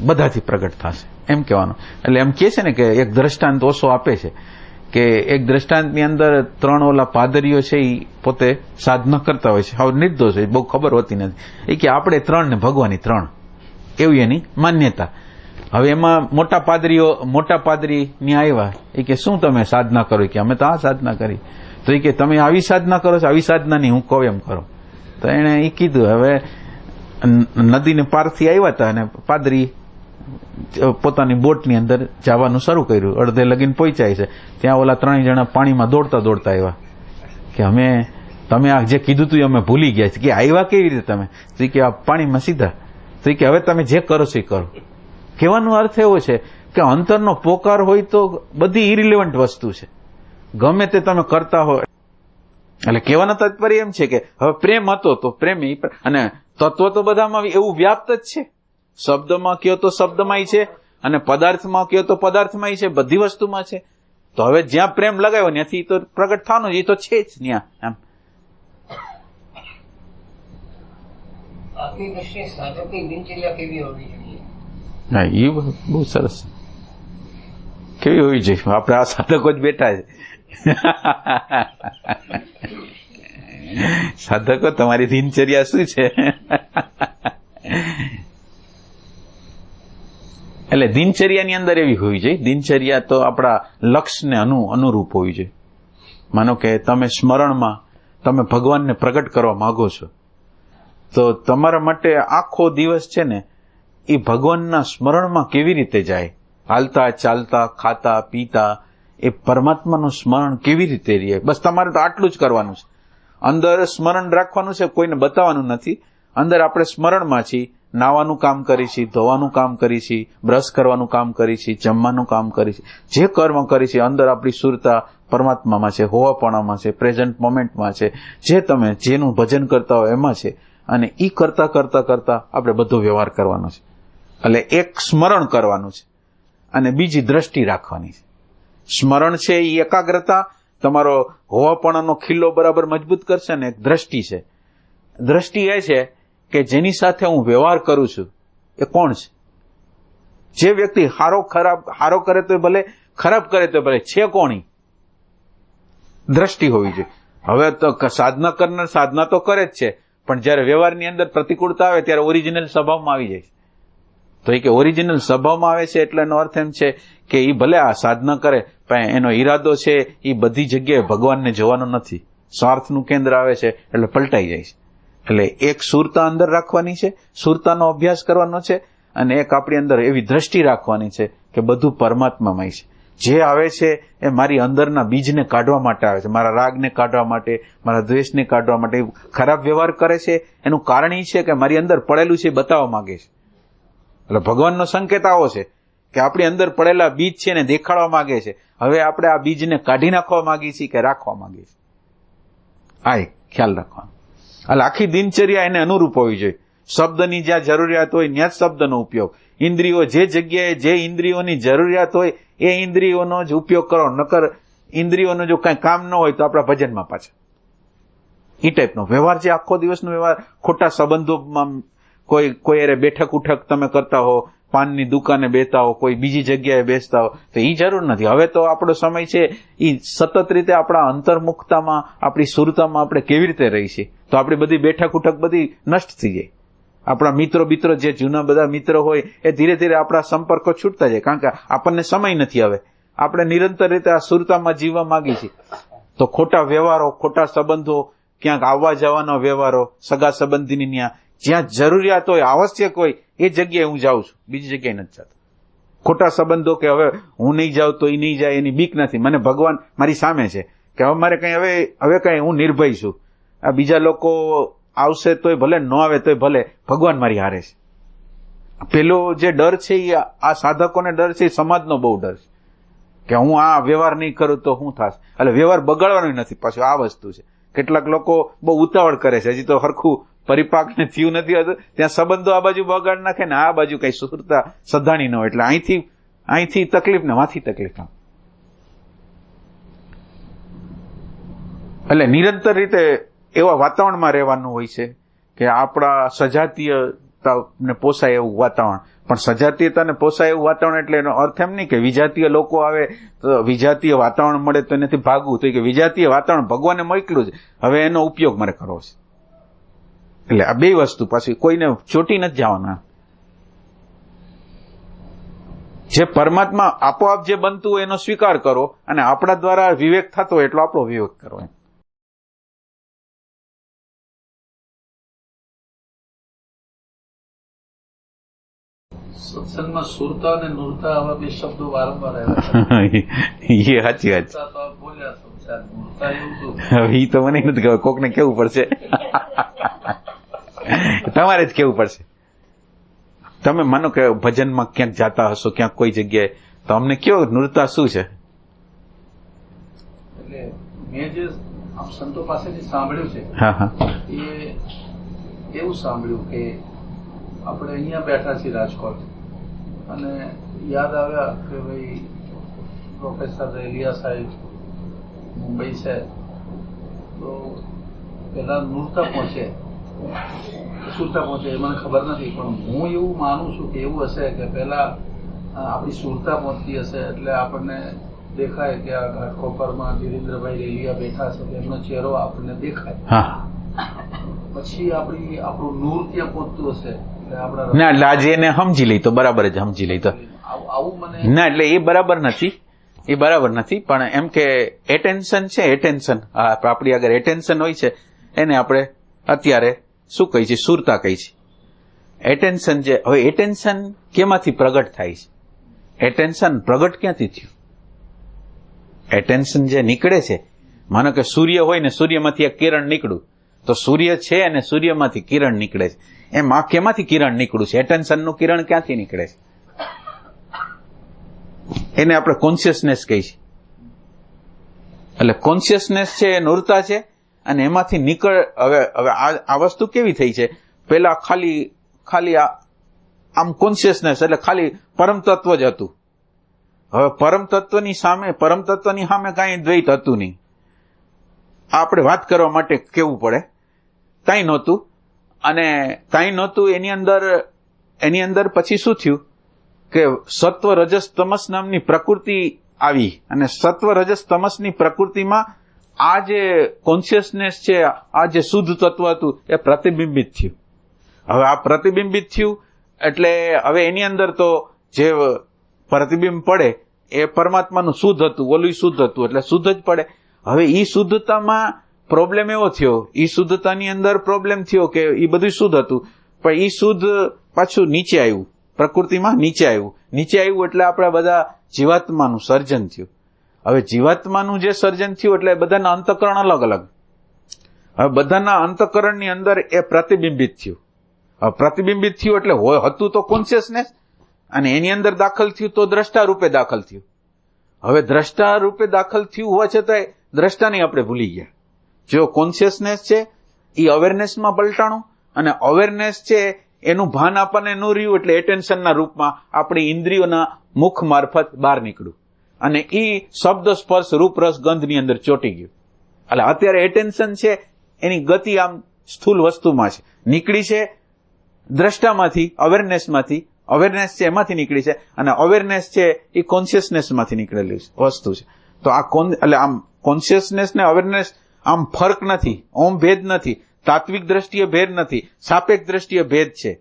બધાથી પ્રગટ થશે. એમ કહેવાનું. એટલે એમ કહે છે ને કે એક દ્રષ્ટાંત ઓછો આપે છે કે એક દ્રષ્ટાંતની અંદર ત્રણ ઓલા પાદરીઓ છે એ પોતે સાધના કરતા હોય છે. હવે નિર્દોષ હોય, બહુ ખબર હોતી નથી. એ કે આપણે ત્રણ ને ભગવાનની ત્રણ. એવી એની? માન્યતા. હવે એમાં મોટા પાદરીઓ, મોટા પાદરી ની આવ્યા. એ કે શું તમે સાધના કરો? કે અમે તો આ સાધના કરી. તો એ કે તમે આવી સાધના કરો છો? આવી સાધના નહીં હું કહું એમ કરો. તો એણે એ કીધું, હવે નદીને પારથી આવ્યા હતા અને પાદરી પોતાની બોટની અંદર જવાનું શરૂ કર્યું. અડધે લગીન પહોંચાય છે. ત્યાં ઓલા ત્રણેય જણા પાણીમાં દોડતા દોડતા આવ્યા. કે અમે, તમે આ જે કીધું તું અમે ભૂલી ગયા છે કે આવ્યા કેવી રીતે તમે? તો કે, આ પાણીમાં સીધા. તો કે, હવે તમે જે કરો છો એ કરો. કહેવાનો અર્થ એવો છે કે અંતરનો પોકાર હોય તો બધી ઇરિલેવન્ટ વસ્તુ છે. ગમે તે તમે કરતા હો. એટલે કહેવાનો તાત્પર્ય એમ છે કે હવે પ્રેમ હતો તો પ્રેમ અને તત્વ તો બધામાં એવું વ્યાપ્ત જ છે. શબ્દમાં કયો તો શબ્દમાંય છે અને પદાર્થમાં કયો તો પદાર્થમાંય છે? બધી વસ્તુમાં છે. તો હવે જ્યાં પ્રેમ લગાવ્યો ત્યાંથી તો પ્રગટ થવાનું એ તો છે જ ત્યાં. એમ. આપની દ્રષ્ટિએ સાધકની દિનચર્યા કેવી હોવી જોઈએ? હા એ બહુ બહુ સરસ. કેવી હોવી જોઈએ? આપણે આ સાધકો જ બેઠા છે. સાધકો તમારી દિનચર્યા શું છે? એટલે દિનચર્યાની અંદર એવી હોવી જોઈએ. દિનચર્યા તો આપણા લક્ષ્યને અનુ, અનુરૂપ હોવી જોઈએ. માનો કે તમે સ્મરણમાં, તમે ભગવાનને પ્રગટ કરવા માગો છો, તો તમારા માટે આખો દિવસ છે ને, એ ભગવાનના સ્મરણમાં કેવી રીતે જાય? હાલતા, ચાલતા, ખાતા, પીતા, એ પરમાત્માનું સ્મરણ કેવી રીતે રહે? બસ તમારે તો આટલું જ કરવાનું છે. અંદર સ્મરણ રાખવાનું છે, કોઈને બતાવવાનું નથી. અંદર આપણે સ્મરણમાં છીએ. નાવાનું કામ કરી છે, ધોવાનું કામ કરી છે, બ્રશ કરવાનું કામ કરી છે, જમવાનું કામ કરી છે. જે કર્મ કરી છે, અંદર આપણી સુરતા પરમાત્મામાં છે, હોવાપણામાં છે પ્રેઝન્ટ મોમેન્ટમાં છે. જે તમે જેનું ભજન કરતા હો એમાં છે. અને એ કરતા કરતા કરતા આપણે બધો વ્યવહાર કરવાનો છે. એટલે એક સ્મરણ કરવાનું છે. અને બીજી દ્રષ્ટિ રાખવાની છે. સ્મરણ છે એ એકાગ્રતા. તમારો હોવાપણાનો ખિલ્લો બરાબર મજબૂત કરશે ને એક દ્રષ્ટિ છે. દ્રષ્ટિ એ છે કે જેની સાથે હું વ્યવહાર કરું છું, એ કોણ છે? જે વ્યક્તિ હારો ખરાબ, હારો કરે તો ભલે, ખરાબ કરે તો ભલે, છે કોણી? દ્રષ્ટિ હોવી જોઈએ. હવે તો સાધના કરનાર સાધના તો કરે જ છે, પણ જ્યારે વ્યવહારની અંદર પ્રતિકૂળતા આવે ત્યારે ઓરિજિનલ સ્વભાવમાં આવી જાય તો એ કે ઓરિજિનલ સ્વભાવમાં આવે છે એટલે એનો અર્થ એમ છે કે એ ભલે આ સાધના કરે, પણ એનો ઈરાદો છે એ બધી જગ્યાએ ભગવાનને જોવાનો નથી. સ્વાર્થનું કેન્દ્ર આવે છે એટલે પલટાઈ જાય છે. એટલે એક સુરતા અંદર રાખવાની છે, સુરતાનો અભ્યાસ કરવાનો છે, અને એક આપણી અંદર એવી દ્રષ્ટિ રાખવાની છે કે બધું પરમાત્મામય છે. જે આવે છે એ મારી અંદરના બીજને કાઢવા માટે આવે છે, મારા રાગને કાઢવા માટે, મારા દ્વેષને કાઢવા માટે ખરાબ વ્યવહાર કરે છે, એનું કારણ એ છે કે મારી અંદર પડેલું છે બતાવવા માંગે છે. એટલે ભગવાનનો સંકેત આવો છે કે આપણી અંદર પડેલા બીજ છે ને દેખાડવા માંગે છે. હવે આપણે આ બીજને કાઢી નાખવા માંગીએ છીએ કે રાખવા માંગીએ છીએ? આ ખ્યાલ રાખવાનો. એટલે આખી દિનચર્યા એને અનુરૂપ હોવી જોઈએ. શબ્દની જ્યાં જરૂરિયાત હોય ત્યાં જ શબ્દનો ઉપયોગ. ઇન્દ્રિયો જે જગ્યાએ જે ઇન્દ્રિયોની જરૂરિયાત હોય એ ઇન્દ્રિયોનો જ ઉપયોગ કરો. નકર ઇન્દ્રિયોનો જો કાંઈ કામ ન હોય તો આપણા ભજનમાં પાછા. એ ટાઈપનો વ્યવહાર છે. આખો દિવસનો વ્યવહાર ખોટા સંબંધોમાં કોઈ કોઈ અરે બેઠક ઉઠક તમે કરતા હો પાનની દુકાને બેતા હો, કોઈ બીજી જગ્યાએ બેસતા હો, તો એ જરૂર નથી. હવે તો આપણો સમય છે એ સતત રીતે આપણા અંતર્મુખતામાં, આપણી સુરતામાં આપણે કેવી રીતે રહી છીએ? તો આપણી બધી બેઠક ઉઠક બધી નષ્ટ થઈ જાય. આપણા મિત્રો મિત્રો જે જૂના બધા મિત્રો હોય, એ ધીરે ધીરે આપણા સંપર્કો છૂટતા જાય. કારણ કે આપણને સમય નથી હવે. આપણે નિરંતર રીતે આ સુરતામાં જીવવા માંગીએ છીએ. તો ખોટા વ્યવહારો, ખોટા સંબંધો, ક્યાંક આવવા જવાના વ્યવહારો સગા સંબંધીની ત્યાં જ્યાં જરૂરિયાત હોય, આવશ્યક હોય, એ જગ્યાએ હું જાઉં છું. બીજી જગ્યાએ નથી જતો. ખોટા સંબંધો કે હવે હું નહીં જાઉં તો એ નહીં જાય, એની બીક નથી. મને ભગવાન મારી સામે છે કે હવે મારે કંઈ હવે હવે કંઈ હું નિર્ભય છું. આ બીજા લોકો આવશે તોય ભલે, ન આવે તોય ભલે, ભગવાન મારી હારે છે. પેલો જે ડર છે એ આ સાધકોને ડર છે એ સમાજનો બહુ ડર છે. કે હું આ વ્યવહાર નહીં કરું તો શું થશે. એટલે વ્યવહાર બગાડવાનો નથી. પાછું આ વસ્તુ છે. કેટલાક લોકો બહુ ઉતાવળ કરે છે. હજી તો હરખું પરિપાકને થયું નથી હોતું. ત્યાં સંબંધો આ બાજુ બગાડ નાખે ને આ બાજુ કઈ સુરતા સધાણી ન હોય. એટલે અહીંથી અહીંથી તકલીફ ને વાથી તકલીફ. એટલે નિરંતર રીતે એવા વાતાવરણમાં રહેવાનું હોય છે કે આપણા સજાતીયતા ને પોસાય એવું વાતાવરણ. પણ સજાતીયતાને પોસાય એવું વાતાવરણ એટલે એનો અર્થ એમ નહીં કે વિજાતીય લોકો આવે તો વિજાતીય વાતાવરણ મળે તો એનાથી ભાગવું. તો કે વિજાતીય વાતાવરણ ભગવાને મોકલ્યું છે. હવે એનો ઉપયોગ મારે કરવો છે. એટલે આ બે વસ્તુ પાછી કોઈને ચોટી નથી જવાના. જે પરમાત્મા આપોઆપ જે બનતું હોય એનો સ્વીકાર કરો અને આપણા દ્વારા વિવેક થતો હોય એટલો આપણો વિવેક કરો એમ. સત્સંગમાં સુરતા અને નુરતા આવા બે શબ્દો વારંવાર આવ્યા એ સાચી વાત તો બોલ્યા તો મને નથી ખબર કોકને કેવું પડશે? તમારે જ કેવું પડશે. તમે માનો કે ભજનમાં ક્યાંક જાતા હશો ક્યાંક કોઈ જગ્યાએ તો અમને કયો નૃત્ય શું છે? એટલે મેં જે સંતો પાસેથી સાંભળ્યું છે એ એવું સાંભળ્યું કે આપણે અહીંયા બેઠા છીએ રાજકોટ અને યાદ આવ્યા કે ભાઈ પ્રોફેસર રેલિયા સાહેબ મુંબઈ છે તો પેલા નૂરતા પહોંચે સુરતા પહોંચે મને ખબર નથી પણ હું એવું માનું છું કે એવું હશે કે પહેલાં આપણી સુરતા પહોંચતી હશે એટલે આપણને દેખાય કે આ ઘાટકોપરમાં ધીરેન્દ્રભાઈ રેલિયા બેઠા છે એમનો ચહેરો આપણને દેખાય. હા. પછી આપણી આપણું નૂર ત્યાં પહોંચતું હશે ના એટલે આજે એને સમજી લઈ તો બરાબર જ સમજી લઈ તો. ના એટલે એ બરાબર નથી એ બરાબર નથી પણ એમ કે એટેન્શન છે એટેન્શન આપણી આગળ એટેન્શન હોય છે એને આપણે અત્યારે શું કહી છે? સુરતા કહી છે. એટેન્શન જે હવે એટેન્શન કેમાંથી પ્રગટ થાય છે? એટેન્શન પ્રગટ ક્યાંથી થયું? એટેન્શન જે નીકળે છે, માનો કે સૂર્ય હોય ને સૂર્યમાંથી એક કિરણ નીકળ્યું, તો સૂર્ય છે અને સૂર્યમાંથી કિરણ નીકળે છે. એમ આ કેમાંથી કિરણ નીકળ્યું છે? એટેન્શનનું કિરણ ક્યાંથી નીકળે છે? એને આપણે કોન્શિયસનેસ કહી છે. એટલે કોન્શિયસનેસ છે, એ નૂરતા છે અને એમાંથી નીકળ, હવે હવે આ વસ્તુ કેવી થઈ છે? પેલા ખાલી ખાલી આમ કોન્શિયસનેસ એટલે ખાલી પરમ તત્વ જ હતું. હવે પરમ તત્વની સામે, પરમ સામે કાંઈ દ્વૈત હતું નહીં. આપણે વાત કરવા માટે કેવું પડે? કાંઈ નહોતું. અને કાંઈ નહોતું એની અંદર એની અંદર પછી શું થયું? કે સત્વ રજસ તમસ નામની પ્રકૃતિ આવી. અને સત્વ રજસ તમસની પ્રકૃતિમાં આ જે કોન્શિયસનેસ છે, આ જે શુદ્ધ તત્વ હતું, એ પ્રતિબિંબિત થયું. હવે આ પ્રતિબિંબિત થયું, એટલે હવે એની અંદર તો જે પ્રતિબિંબ પડે, એ પરમાત્માનું શુદ્ધ હતું ઓલું શુદ્ધ હતું, એટલે શુદ્ધ જ પડે. હવે એ શુદ્ધતામાં પ્રોબ્લેમ એવો થયો એ શુદ્ધતાની અંદર પ્રોબ્લેમ થયો કે એ બધું શુદ્ધ હતું, પણ એ શુદ્ધ પાછું નીચે આવ્યું, પ્રકૃતિમાં નીચે આવ્યું. નીચે આવ્યું એટલે આપણા બધા જીવાત્માનું સર્જન થયું. હવે જીવાત્માનું જે સર્જન થયું એટલે બધાના અંતકરણ અલગ અલગ. હવે બધાના અંતકરણની અંદર એ પ્રતિબિંબિત થયું. હવે પ્રતિબિંબિત થયું એટલે હોય, હતું તો કોન્શિયસનેસ અને એની અંદર દાખલ થયું તો દ્રષ્ટા રૂપે દાખલ થયું. હવે દ્રષ્ટા રૂપે દાખલ થયું હોવા છતાંય દ્રષ્ટાને આપણે ભૂલી ગયા. જો કોન્શિયસનેસ છે એ અવેરનેસમાં પલટાણું, અને અવેરનેસ છે, એનું ભાન આપણને ન રહ્યું એટલે એટેન્શનના રૂપમાં આપણી ઇન્દ્રિયોના મુખ મારફત બહાર નીકળ્યું. અને એ શબ્દ સ્પર્શ રૂપ ગંધની અંદર ચોટી ગયું. એટલે અત્યારે એટેન્શન છે, એની ગતિ આમ સ્થૂલ વસ્તુમાં છે. નીકળી છે દ્રષ્ટામાંથી અવેરનેસમાંથી અવેરનેસ છે એમાંથી નીકળી છે અને અવેરનેસ છે એ કોન્શિયસનેસમાંથી નીકળેલી વસ્તુ છે. તો આ કોન એટલે આમ કોન્શિયસનેસ ને અવેરનેસ આમ ફર્ક નથી, ઓમ ભેદ નથી, તાત્વિક દ્રષ્ટિએ ભેદ નથી, સાપેક્ષ દ્રષ્ટિએ ભેદ છે.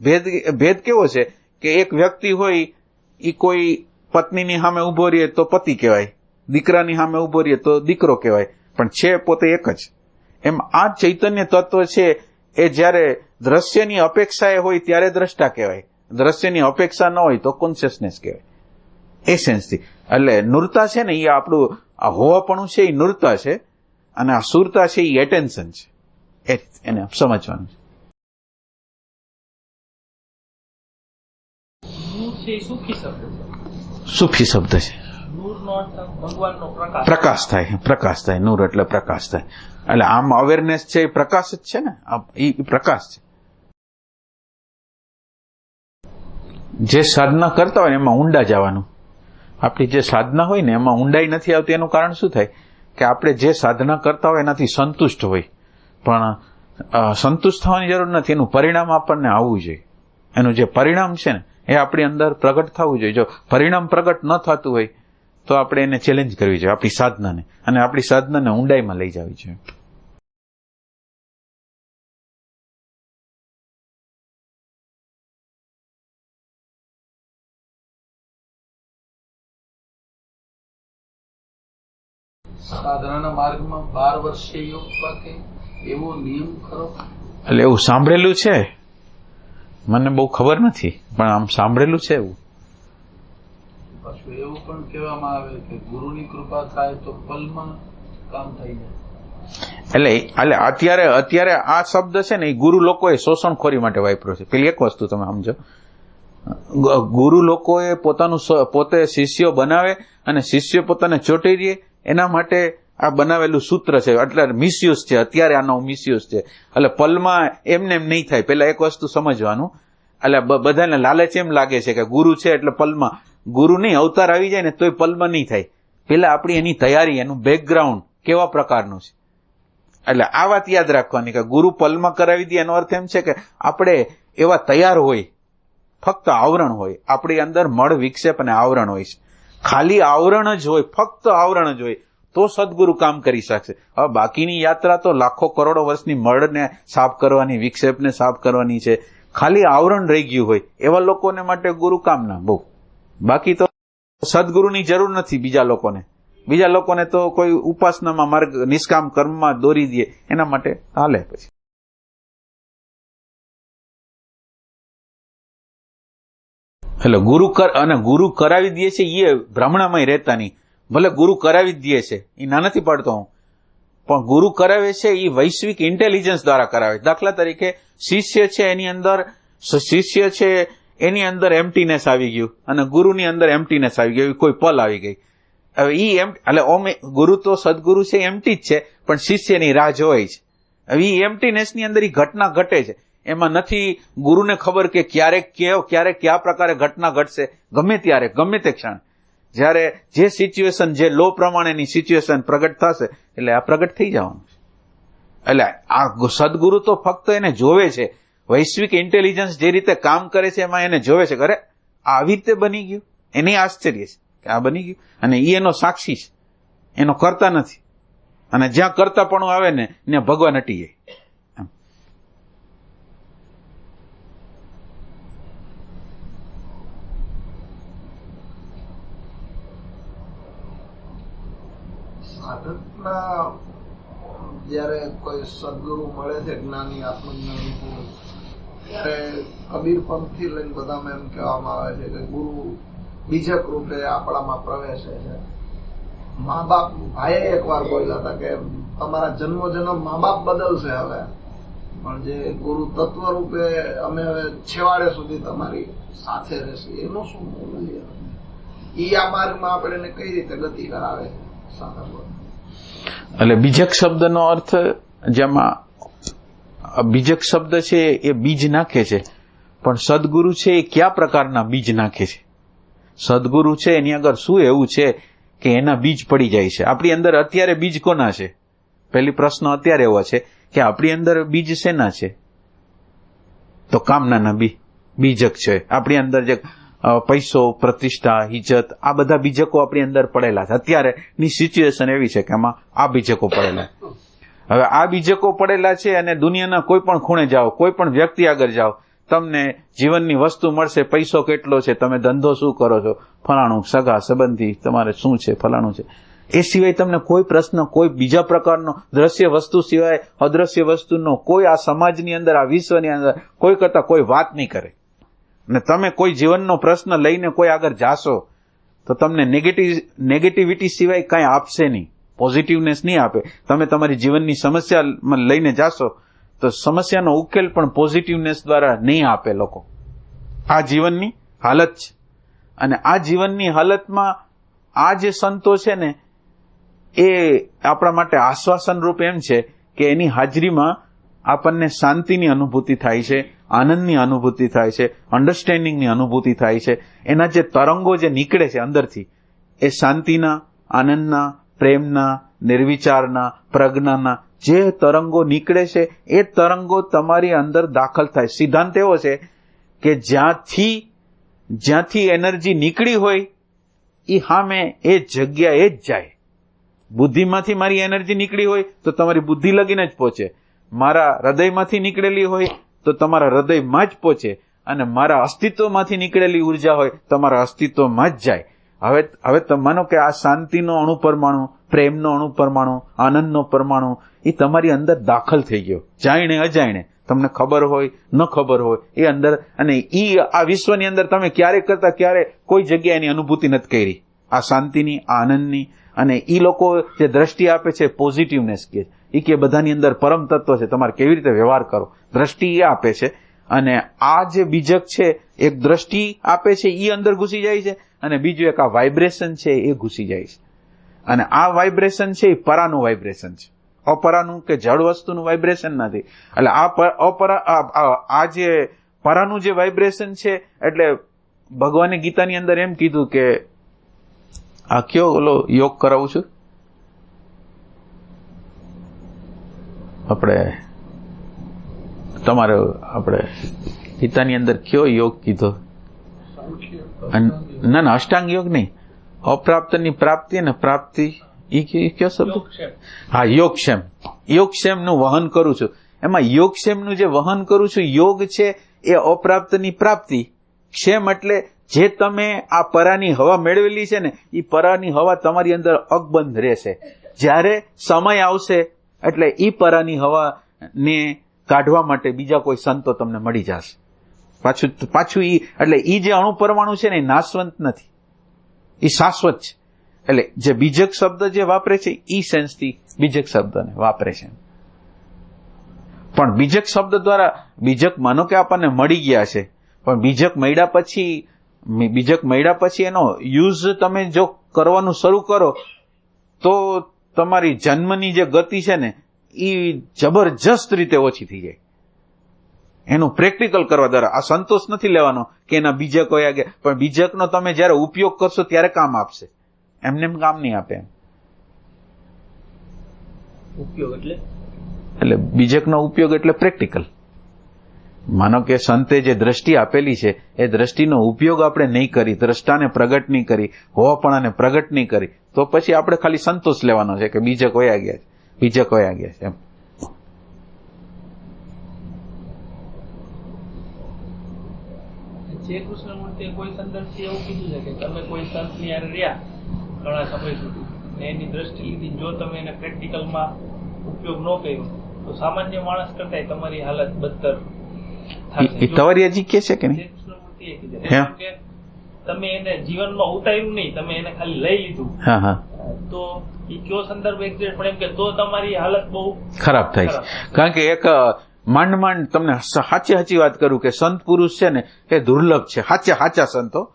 ભેદ ભેદ કેવો છે કે એક વ્યક્તિ હોય એ કોઈ પત્નીની સામે ઊભો રહીએ તો પતિ કહેવાય. દીકરાની સામે ઊભો રહીએ તો દીકરો કહેવાય. પણ છે પોતે એક જ. એમ આ ચૈતન્ય તત્વ છે, એ જ્યારે દ્રશ્યની અપેક્ષાએ હોય ત્યારે દ્રષ્ટા કહેવાય. દ્રશ્યની અપેક્ષા ન હોય તો કોન્શિયસનેસ કહેવાય. એ સેન્સથી એટલે નૂરતા છે ને, એ આપણું આ હોવાપણું છે, એ નૂરતા છે, અને આ સુરતા છે, એ એટેન્શન છે. એ એને સમજવાનું છે. એ સુખી શબ્દ સુફી શબ્દ છે. પ્રકાશ થાય પ્રકાશ થાય, નૂર એટલે પ્રકાશ થાય. એટલે આમ અવેરનેસ છે એ પ્રકાશ જ છે ને? એ પ્રકાશ છે. જે સાધના કરતા હોય એમાં ઊંડા જવાનું. આપણી જે સાધના હોય ને એમાં ઊંડાઈ નથી આવતી, એનું કારણ શું થાય? કે આપણે જે સાધના કરતા હોય એનાથી સંતુષ્ટ હોય. પણ સંતુષ્ટ થવાની જરૂર નથી. એનું પરિણામ આપણને આવવું જોઈએ. એનું જે પરિણામ છે ને એ આપણી અંદર પ્રગટ થવું જોઈએ. જો પરિણામ પ્રગટ ન થતું હોય તો આપણે એને ચેલેન્જ કરવી જોઈએ આપણી સાધનાને. અને આપણી સાધનાને ઊંડાઈમાં લઈ જવી જોઈએ. સાધનાના માર્ગમાં બાર વર્ષે યોગ પાકે એવો નિયમ ખરો? એટલે એવું સાંભળેલું છે? મને બહુ ખબર નથી પણ આમ સાંભળેલું છે એવું. પાછું એવું પણ કહેવામાં આવે કે ગુરુની કૃપા થાય તો પલમાં કામ થઈ જાય. એટલે એટલે અત્યારે અત્યારે આ શબ્દ છે ને એ ગુરુ લોકોએ શોષણખોરી માટે વાપર્યો છે. પેલી એક વસ્તુ તમે સમજો. ગુરુ લોકોએ પોતાનું પોતે શિષ્યો બનાવે અને શિષ્યો પોતાને ચોંટી દે એના માટે આ બનાવેલું સૂત્ર છે. એટલે મિસયુઝ છે. અત્યારે આનો મિસયુઝ છે. એટલે પલમાં એમને એમ નહીં થાય. પેલા એક વસ્તુ સમજવાનું. એટલે બધાને લાલચ એમ લાગે છે કે ગુરુ છે એટલે પલમાં. ગુરુ નહીં, અવતાર આવી જાય ને તોય પલમાં નહીં થાય. પેલા આપણી એની તૈયારી, એનું બેકગ્રાઉન્ડ કેવા પ્રકારનું છે? એટલે આ વાત યાદ રાખવાની કે ગુરુ પલમાં કરાવી દે એનો અર્થ એમ છે કે આપણે એવા તૈયાર હોય, ફક્ત આવરણ હોય. આપણી અંદર મળ વિક્ષેપ અને આવરણ હોય છે. ખાલી આવરણ જ હોય, ફક્ત આવરણ જ હોય. તો સદગુરુ કામ કરી શકશે. હવે બાકીની યાત્રા તો લાખો કરોડો વર્ષની મળને સાફ કરવાની, વિક્ષેપને સાફ કરવાની છે. ખાલી આવરણ રહી ગયું હોય, એવા લોકોને માટે ગુરુ કામ ના, બહુ. બાકી તો સદગુરુની જરૂર નથી બીજા લોકોને. બીજા લોકોને તો કોઈ ઉપાસનામાં, માર્ગ, નિષ્કામ કર્મમાં દોરી દે, એના માટે હાલે પછી. એટલે ગુરુ કર, અને ગુરુ કરાવી દે છે એ બ્રાહ્મણામાં રહેતા નહીં. ભલે ગુરુ કરાવી જ દે છે. એ ના નથી પાડતો હું. પણ ગુરુ કરાવે છે એ વૈશ્વિક ઇન્ટેલિજન્સ દ્વારા કરાવે. દાખલા તરીકે શિષ્ય છે એની અંદર, શિષ્ય છે એની અંદર એમ્પટીનેસ આવી ગયું અને ગુરુની અંદર એમ્પટીનેસ આવી ગયું. કોઈ પલ આવી ગઈ. હવે એ એમ, એટલે ઓમ, ગુરુ તો સદગુરુ છે એમટી જ છે, પણ શિષ્યની રાહ જોવાય છે. હવે એ એમ્પટીનેસની અંદર એ ઘટના ઘટે છે. એમાં નથી ગુરુને ખબર કે ક્યારેક કેવ ક્યારેક કયા પ્રકારે ઘટના ઘટશે. ગમે ત્યારે, ગમે તે ક્ષણ. જ્યારે જે સિચ્યુએશન જે લો પ્રમાણેની સિચ્યુએશન પ્રગટ થશે, એટલે આ પ્રગટ થઈ જવાનું છે. એટલે આ સદગુરુ તો ફક્ત એને જોવે છે. વૈશ્વિક ઇન્ટેલિજન્સ જે રીતે કામ કરે છે, એમાં એને જોવે છે. ખરે આવી રીતે બની ગયું? એની આશ્ચર્ય છે કે આ બની ગયું? અને એ એનો સાક્ષી છે. એનો કરતા નથી. અને જ્યાં કરતાપણું આવે ને, ત્યાં ભગવાન હટી જાય. સાધકના જ્યારે કોઈ સદગુરુ મળે છે, જ્ઞાની, આત્મજ્ઞાની ત્યારે કબીર પંથથી લઈને બધામાં એમ કહેવામાં આવે છે કે ગુરુ બીજક રૂપે આપણામાં પ્રવેશે છે. મા બાપ ભાઈએ એકવાર બોલ્યા હતા કે તમારા જન્મો જન્મ મા બાપ બદલશે હવે. પણ જે ગુરુ તત્વ રૂપે અમે હવે છેવાડે સુધી તમારી સાથે રહેશે. એનું શું મૂલ્ય ઈ આ માર્ગમાં આપણે કઈ રીતે ગતિ કરાવે? છે સાધકો એટલે બીજક શબ્દનો અર્થ જેમાં બીજક શબ્દ છે એ બીજ નાખે છે. પણ સદગુરુ છે એ કયા પ્રકારના બીજ નાખે છે? સદગુરુ છે એની આગળ શું એવું છે કે એના બીજ પડી જાય છે? આપણી અંદર અત્યારે બીજ કોના છે? પહેલી પ્રશ્ન અત્યારે એવો છે કે આપણી અંદર બીજ શેના છે? તો કામનાના બી બીજક છે. આપણી અંદર જે પૈસો, પ્રતિષ્ઠા, હિજત, આ બધા બીજકો આપણી અંદર પડેલા છે. અત્યારે ની સિચ્યુએશન એવી છે કે આમાં આ બીજકો પડેલા હવે આ બીજકો પડેલા છે અને દુનિયાના કોઈ પણ ખૂણે જાઓ, કોઈ પણ વ્યક્તિ આગળ જાઓ, તમને જીવનની વસ્તુ મળશે, પૈસો કેટલો છે, તમે ધંધો શું કરો છો, ફલાણું સગા સંબંધી, તમારે શું છે, ફલાણું છે. એ સિવાય તમને કોઈ પ્રશ્ન, કોઈ બીજા પ્રકારનો દ્રશ્ય વસ્તુ સિવાય અદ્રશ્ય વસ્તુનો કોઈ આ સમાજની અંદર, આ વિશ્વની અંદર કોઈ કરતા કોઈ વાત નહીં કરે. અને તમે કોઈ જીવનનો પ્રશ્ન લઈને કોઈ આગળ જાશો, તો તમને નેગેટિવ નેગેટિવિટી સિવાય કાંઈ આપશે નહીં. પોઝિટિવનેસ નહીં આપે. તમે તમારી જીવનની સમસ્યામાં લઈને જાશો, તો સમસ્યાનો ઉકેલ પણ પોઝિટિવનેસ દ્વારા નહીં આપે લોકો. આ જીવનની હાલત છે. અને આ જીવનની હાલતમાં આ જે સંતો છે ને, એ આપણા માટે આશ્વાસન રૂપ એમ છે કે એની હાજરીમાં આપણને શાંતિની અનુભૂતિ થાય છે, આનંદની અનુભૂતિ થાય છે અન્ડરસ્ટેન્ડિંગની અનુભૂતિ થાય છે. એના જે તરંગો જે નીકળે છે અંદરથી, એ શાંતિના, આનંદના, પ્રેમના, નિર્વિચારના, પ્રજ્ઞાના જે તરંગો નીકળે છે, એ તરંગો તમારી અંદર દાખલ થાય. સિદ્ધાંત એવો છે કે જ્યાંથી જ્યાંથી એનર્જી નીકળી હોય એ હામે એ જગ્યાએ જ જાય. બુદ્ધિમાંથી મારી એનર્જી નીકળી હોય, તો તમારી બુદ્ધિ લગીને જ પહોંચે. મારા હૃદયમાંથી નીકળેલી હોય તો તમારા હૃદયમાં જ પહોંચે અને મારા અસ્તિત્વમાંથી નીકળેલી ઊર્જા હોય તમારા અસ્તિત્વમાં જ જાય. હવે હવે તમે માનો કે આ શાંતિનો અણુ પરમાણુ, પ્રેમનો અણુ આનંદનો પરમાણુ, એ તમારી અંદર દાખલ થઈ ગયો. જાણે અજાણે. તમને ખબર હોય, ન ખબર હોય, એ અંદર અને એ આ વિશ્વની અંદર તમે ક્યારેક કરતા ક્યારે કોઈ જગ્યાએની અનુભૂતિ નથી કરી. આ શાંતિની આનંદની અને એ લોકો જે દ્રષ્ટિ આપે છે પોઝિટિવનેસ કે એ કે બધાની અંદર પરમ તત્વ છે, તમારે કેવી રીતે વ્યવહાર કરો? દ્રષ્ટિ એ આપે છે અને આ જે બીજક છે, એક દ્રષ્ટિ આપે છે એ અંદર ઘૂસી જાય છે અને બીજું એક આ વાઇબ્રેશન છે, એ ઘૂસી જાય છે. અને આ વાઇબ્રેશન છે, એ પરાનું વાઇબ્રેશન છે. અપરાનું કે જળ વસ્તુનું વાઇબ્રેશન નથી. એટલે આ અપરા, આ જે પરાનું જે વાઇબ્રેશન છે, એટલે ભગવાને ગીતાની અંદર એમ કીધું કે આ કયો ઓલો યોગ કરાવું છું? આપણે તમારે આપણે ગીતાની અંદર કયો યોગ કીધો? ના ના અષ્ટાંગ યોગ નહીં. અપ્રાપ્તની પ્રાપ્તિ અને પ્રાપ્તિ એ કયો- શબ્દ. હા યોગક્ષેમ. યોગક્ષેમનું વહન કરું છું. એમાં યોગક્ષેમનું જે વહન કરું છું યોગ છે એ અપ્રાપ્તની પ્રાપ્તિ. ક્ષેમ એટલે જે તમે આ પરાની હવા મેળવેલી છે ને એ પરાની હવા તમારી અંદર અકબંધ રહેશે. જ્યારે સમય આવશે, એટલે એ પરાની હવાને કાઢવા માટે બીજા કોઈ સંતો તમને મળી જશે. પાછું પાછું ઈ, એટલે ઈ જે અણુ પરમાણુ છે ને, એ નાશવંત નથી. એ શાશ્વત છે. એટલે જે બીજક શબ્દ જે વાપરે છે, ઈ સેન્સથી બીજક શબ્દને વાપરે છે. પણ બીજક શબ્દ દ્વારા બીજક માનો કે આપણને મળી ગયા છે, પણ બીજક મળ્યા પછી બીજક મળ્યા પછી એનો યુઝ તમે જો કરવાનું શરૂ કરો તો તમારી જન્મની જે ગતિ છે ને એ જબરજસ્ત રીતે ઓછી થઈ જાય. એનું પ્રેક્ટિકલ કરવા દ્વારા. આ સંતોષ નથી લેવાનો કે એના બીજક હોય આગે પણ બીજકનો તમે જ્યારે ઉપયોગ કરશો ત્યારે કામ આપશે. એમને એમ કામ નહીં આપે એમ. ઉપયોગ એટલે? એટલે બીજકનો ઉપયોગ એટલે પ્રેક્ટિકલ. માનો કે સંતે જે દ્રષ્ટિ આપેલી છે, એ દ્રષ્ટિનો ઉપયોગ આપણે નહીં કરી, દ્રષ્ટાને પ્રગટ નહીં કરી, હોવાપણાને પ્રગટ નહીં કરી, તો પછી આપણે ખાલી સંતોષ લેવાનો છે કે બીજક વયા ગયા છે બીજક વયા ગયા છે, એમ. કૃષ્ણમૂર્તિએ કોઈ સંદર્ભથી એવું કીધું છે કે તમે કોઈ સંતની હારે રહ્યા ઘણા સમય સુધી એની દ્રષ્ટિ લીધી, જો તમે એને પ્રેક્ટિકલમાં ઉપયોગ ન કર્યો, તો સામાન્ય માણસ કરતા તમારી હાલત બદતર ઈ- હજી તવરિયાજી કે છે કે નહીં? હે? તમે એને જીવનમાં ઉતાર્યું નહીં તમે એને ખાલી લઈ લીધું. હા હા. તો એ કયો સંદર્ભ એક્ઝેક્ટ પણ એમ કે તો તમારી હાલત બહુ ખરાબ થાય છે. કારણ કે એક માંડ માંડ તમને સાચી સાચી વાત કરું કે સંત પુરુષ છે ને એ દુર્લભ છે. સાચા સાચા સંતો.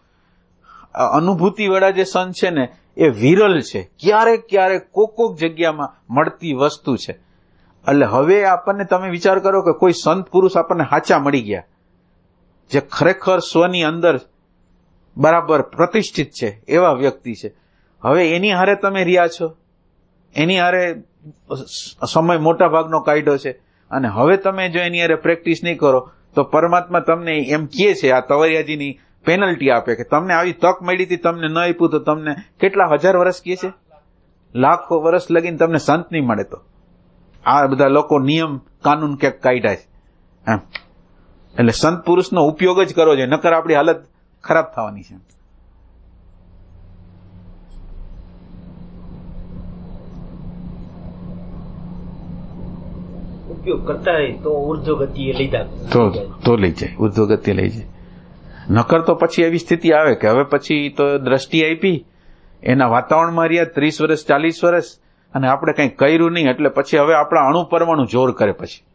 અનુભૂતિ વાળા જે સંત છે ને એ વિરલ છે. ક્યારેક ક્યારેક કોક કોક જગ્યામાં મળતી વસ્તુ છે. એટલે હવે આપણને તમે વિચાર કરો કે કોઈ સંત પુરુષ આપણને હાચા મળી ગયા. જે ખરેખર સ્વની અંદર બરાબર પ્રતિષ્ઠિત છે, એવા વ્યક્તિ છે. હવે એની હારે તમે રહ્યા છો. એની હારે સમય મોટા ભાગનો કાયદો છે. અને હવે તમે જો એની હારે પ્રેક્ટિસ નહીં કરો, તો પરમાત્મા તમને એમ કહે છે, આ તવરિયાજીની પેનલ્ટી આપે કે તમને આવી તક મળી હતી, તમને ન આપ્યું તો તમને કેટલા હજાર વર્ષ કહે છે? લાખો વર્ષ લગીને તમને સંત નહીં મળે તો. આ બધા લોકો નિયમ કાનૂન ક્યાંક કાઢ્યા છે. એમ. એટલે સંત પુરુષનો ઉપયોગ જ કરવો જોઈએ નકર આપણી હાલત ખરાબ થવાની છે. ઉપયોગ કરતા તો લઈ તો તો લઈ જાય ઉર્ધ્વ ગતિ લઈ જાય. નકર તો પછી એવી સ્થિતિ આવે કે હવે પછી તો દ્રષ્ટિ આપી એના વાતાવરણમાં રહ્યા ત્રીસ વર્ષ ચાલીસ વર્ષ અને આપણે કંઈ કર્યું નહીં એટલે પછી હવે આપણા અણુ પરમાણુ જોર કરે પછી.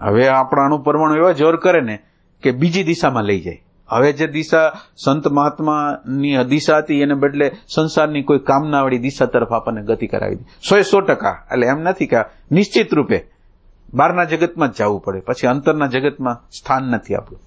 હવે આપણા અણુ પરમાણુ એવા જોર કરે ને કે બીજી દિશામાં લઈ જાય. હવે જે દિશા સંત મહાત્માની દિશા હતી એને બદલે સંસારની કોઈ કામનાવાળી દિશા તરફ આપણને ગતિ કરાવી દી. સો સો ટકા. એટલે એમ નથી કે નિશ્ચિત રૂપે બહારના જગતમાં જ જવું પડે. પછી અંતરના જગતમાં સ્થાન નથી આપણું.